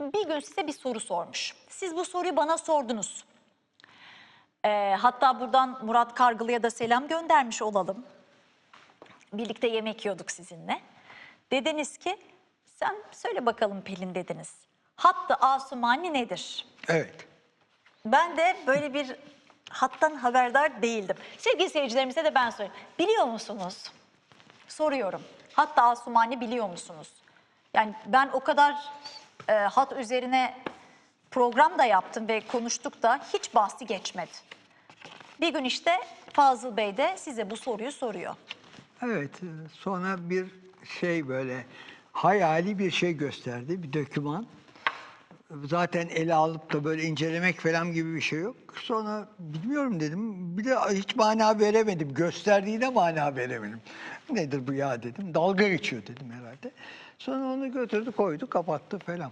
Şimdi bir gün size bir soru sormuş. Siz bu soruyu bana sordunuz. Ee, hatta buradan Murat Kargılı'ya da selam göndermiş olalım. Birlikte yemek yiyorduk sizinle. Dediniz ki sen söyle bakalım Pelin dediniz. Hattı Asumani nedir? Evet. Ben de böyle bir hattan haberdar değildim. Sevgili seyircilerimize de ben söyleyeyim. Biliyor musunuz? Soruyorum. Hatta Asumani biliyor musunuz? Yani ben o kadar e, hat üzerine program da yaptım ve konuştuk da hiç bahsi geçmedi. Bir gün işte Fazıl Bey de size bu soruyu soruyor. Evet. e, Sonra bir şey böyle hayali bir şey gösterdi. Bir döküman. Zaten ele alıp da böyle incelemek falan gibi bir şey yok. Sonra bilmiyorum dedim. Bir de hiç mana veremedim. Gösterdiğine mana veremedim. Nedir bu ya dedim. Dalga geçiyor dedim herhalde. Sonra onu götürdü koydu kapattı falan.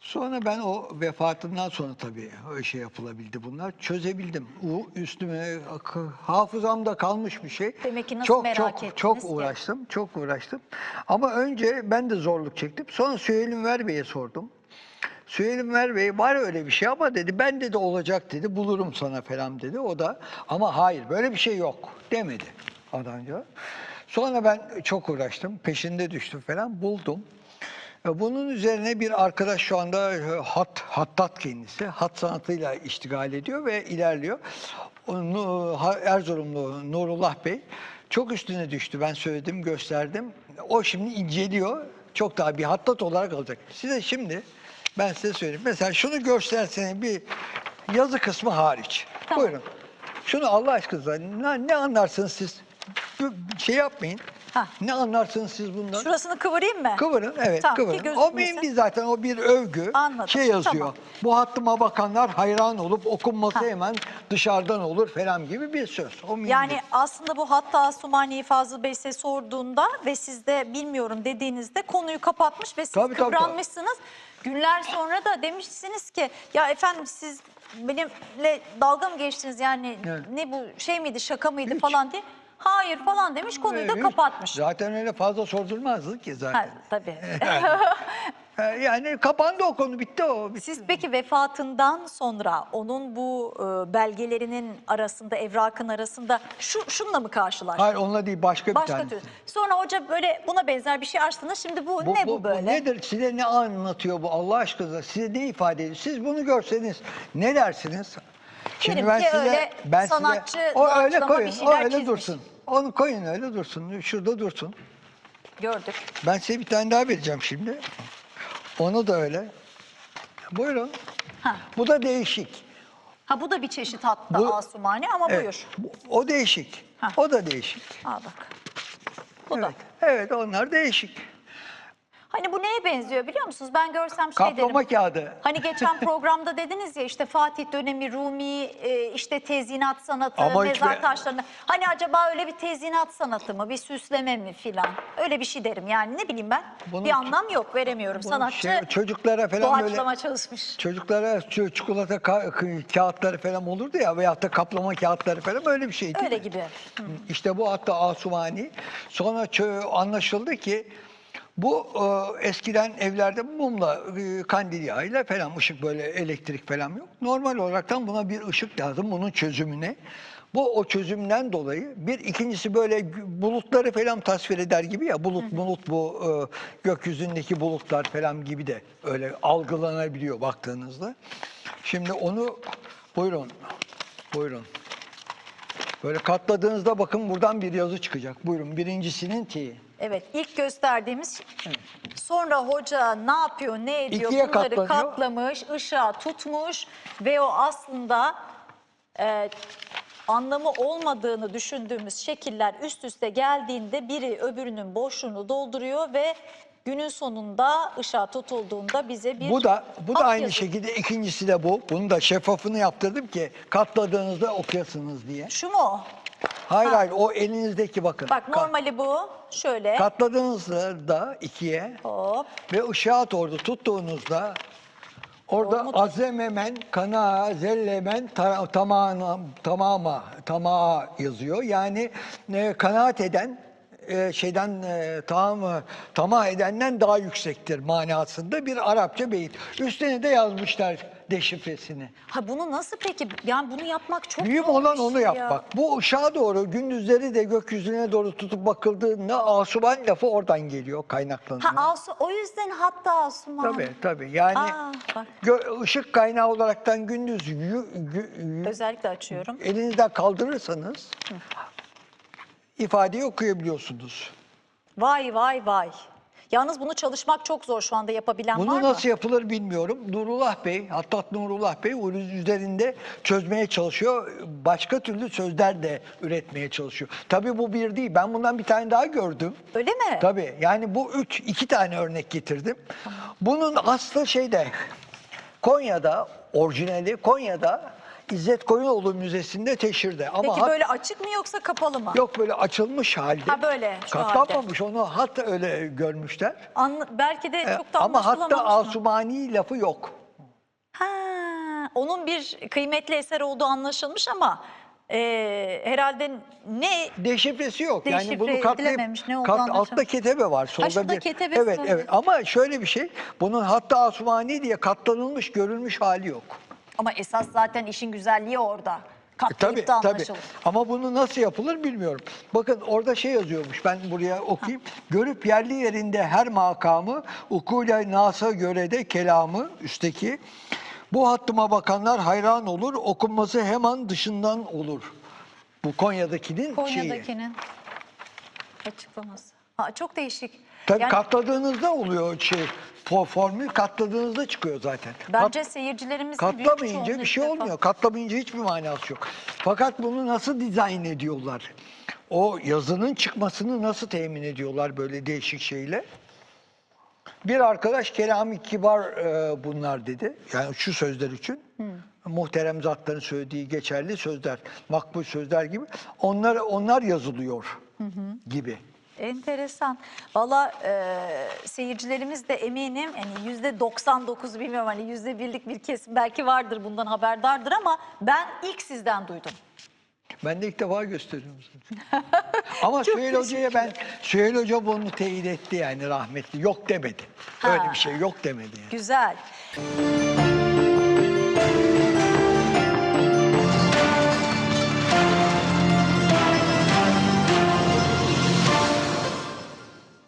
Sonra ben o vefatından sonra tabii o şey yapılabildi bunlar. Çözebildim. O üstüme hafızamda kalmış bir şey. Demek ki nasıl çok, merak çok, ettiniz Çok ki? uğraştım. Çok uğraştım. Ama önce ben de zorluk çektim. Sonra Süheyl Ünver Bey'e sordum. Süheyl Bey var öyle bir şey ama dedi ben de olacak dedi bulurum sana falan dedi. O da ama hayır böyle bir şey yok demedi adamca. Sonra ben çok uğraştım. Peşinde düştüm falan buldum. E, Bunun üzerine bir arkadaş şu anda e, hat, hattat kendisi. Hat sanatıyla iştigal ediyor ve ilerliyor. Erzurumlu Nurullah Bey çok üstüne düştü. Ben söyledim, gösterdim. O şimdi inceliyor. Çok daha bir hattat olarak alacak. Size şimdi ben size söyleyeyim. Mesela şunu göstersene bir yazı kısmı hariç. Tamam. Buyurun. Şunu Allah aşkına ne, ne anlarsınız siz? Şey yapmayın. Ha. Ne anlarsınız siz bundan? Şurasını kıvırayım mı? Kıvırın evet Tamam, kıvırın. O değil zaten o bir övgü. Anladım, Şey yazıyor. tamam. Bu hattıma bakanlar hayran olup okunması Ha. hemen dışarıdan olur falan gibi bir söz. O Yani değil. aslında bu hatta Asumani'yi Fazıl Bey size sorduğunda ve siz de bilmiyorum dediğinizde konuyu kapatmış ve siz Tabii, tabii, kıvranmışsınız. Günler sonra da demişsiniz ki ya efendim siz benimle dalga mı geçtiniz yani Evet. ne bu şey miydi şaka mıydı Hiç. falan diye. Hayır falan demiş konuyu da kapatmış. Zaten öyle fazla sordurmazdık ki Ha, zaten. tabii. Ee, Yani kapandı o konu bitti o. bitti. Siz peki vefatından sonra onun bu e, belgelerinin arasında, evrakın arasında şu şunla mı karşılaştınız? Hayır onunla değil başka, bir Başka tanesi. türlü. Sonra hoca böyle buna benzer bir şey açtınız. Şimdi bu, ne bu, böyle? nedir? Size ne anlatıyor bu Allah aşkına? Size ne ifade ediyor? Siz bunu görseniz ne dersiniz? Derim ki öyle sanatçı o öyle koyun, o öyle çizmiş. dursun. Onu koyun öyle dursun. Şurada dursun. Gördük. Ben size bir tane daha vereceğim şimdi. Onu da öyle. Buyurun. Ha. Bu da değişik. Ha bu da bir çeşit hatta Bu- asumani ama Evet, buyur. bu- O değişik. Ha. O da değişik. Al bak. Bu da. Evet. Evet onlar değişik. Hani bu neye benziyor biliyor musunuz? Ben görsem şey derim. Kaplama kağıdı. Hani geçen programda dediniz ya işte Fatih dönemi Rumi e, işte tezyinat sanatı, Ama mezar hiçbir- taşlarında. Hani acaba öyle bir tezyinat sanatı mı, bir süsleme mi filan? Öyle bir şey derim yani ne bileyim ben. Bunu- bir anlam yok veremiyorum. Sanatçı şey, çocuklara falan böyle çalışmış. Çocuklara çikolata ka- kağıtları falan olurdu ya veyahut da kaplama kağıtları falan böyle bir şey değil Öyle mi? gibi. İşte bu hatta Asumani. Sonra anlaşıldı ki bu e, eskiden evlerde mumla, e, kandil yağıyla falan ışık böyle elektrik falan yok. Normal olaraktan buna bir ışık lazım bunun çözümüne. Bu o çözümden dolayı bir ikincisi böyle bulutları falan tasvir eder gibi ya bulut bulut bu e, gökyüzündeki bulutlar falan gibi de öyle algılanabiliyor baktığınızda. Şimdi onu buyurun buyurun. Böyle katladığınızda bakın buradan bir yazı çıkacak. Buyurun birincisinin T'yi. Evet ilk gösterdiğimiz sonra hoca ne yapıyor ne ediyor İkiye bunları katlanıyor. katlamış ışığa tutmuş ve o aslında e, anlamı olmadığını düşündüğümüz şekiller üst üste geldiğinde biri öbürünün boşluğunu dolduruyor ve günün sonunda ışığa tutulduğunda bize bir Bu da bu da aynı yazı- şekilde ikincisi de bu. Bunu da şeffafını yaptırdım ki katladığınızda okuyasınız diye. Şu mu? Hayır Ha. hayır o elinizdeki bakın. Bak Kat- normali bu. Şöyle katladığınızda ikiye hop ve ışığa doğru tuttuğunuzda orada Doğru mu tut- azememen, kana, zellemen, ta- tamama, tamama, tamağa yazıyor. Yani e, kanaat eden, e, şeyden e, tamam tamah edenden daha yüksektir manasında bir Arapça beyit. Üstüne de yazmışlar deşifresini. Ha bunu nasıl peki? Yani bunu yapmak çok Mühim zor olan bir onu şey ya. yapmak. Bu ışığa doğru gündüzleri de gökyüzüne doğru tutup bakıldığında Asuman lafı oradan geliyor kaynaklanıyor. Ha Asu, o yüzden hatta Asuman. Tabii tabii. Yani Aa, bak. gö- ışık kaynağı olaraktan gündüz yü- gü- yü- Özellikle açıyorum. elinizden kaldırırsanız ifadeyi okuyabiliyorsunuz. Vay vay vay. Yalnız bunu çalışmak çok zor şu anda yapabilen var Bunu mı? nasıl yapılır bilmiyorum. Nurullah Bey, hatta Nurullah Bey üzerinde çözmeye çalışıyor. Başka türlü sözler de üretmeye çalışıyor. Tabii bu bir değil. Ben bundan bir tane daha gördüm. Öyle mi? Tabii yani bu üç, iki tane örnek getirdim. Bunun aslı şeyde Konya'da, orijinali Konya'da İzzet Koyunoğlu Müzesi'nde teşhirde. Ama Peki hat- böyle açık mı yoksa kapalı mı? yok böyle açılmış halde. Ha böyle, şu Katlanmamış onu hatta öyle görmüşler. Anla- belki de E, çok da Ama hatta mı? Asumani lafı yok. Ha, onun bir kıymetli eser olduğu anlaşılmış ama e, herhalde ne Deşifresi yok. yani Deşifre bunu katlayıp ne kat, altta ketebe var. Solda bir, ketebesi Evet evet ama şöyle bir şey. Bunun hatta Asumani diye katlanılmış görülmüş hali yok. Ama esas zaten işin güzelliği orada. E, Katlayıp Tabii da tabii. anlaşılır. Ama bunu nasıl yapılır bilmiyorum. Bakın orada şey yazıyormuş. Ben buraya okuyayım. Görüp yerli yerinde her makamı ukule nasa göre de kelamı üstteki bu hattıma bakanlar hayran olur. Okunması hemen dışından olur. Bu Konya'dakinin şeyi. Konya'dakinin açıklaması. Ha, çok değişik. Tabii Yani katladığınızda oluyor şey. Fo- Formül katladığınızda çıkıyor zaten. bence seyircilerimizin büyük Katlamayınca çoğunluğu bir ilk şey defa- olmuyor. Katlamayınca hiçbir manası yok. Fakat bunu nasıl dizayn ediyorlar? O yazının çıkmasını nasıl temin ediyorlar böyle değişik şeyle? Bir arkadaş kelam-ı kibar e, bunlar dedi. Yani şu sözler için. Muhterem zatların söylediği geçerli sözler, makbul sözler gibi. Onlar onlar yazılıyor gibi. Enteresan. Valla e, seyircilerimiz de eminim hani yüzde 99 bilmiyorum hani yüzde birlik bir kesim belki vardır bundan haberdardır ama ben ilk sizden duydum. Ben de ilk defa gösteriyorum. Ama Süheyl Hoca'ya ben, Süheyl Hoca bunu teyit etti yani rahmetli. Yok demedi. Öyle Ha. bir şey yok demedi yani. Güzel.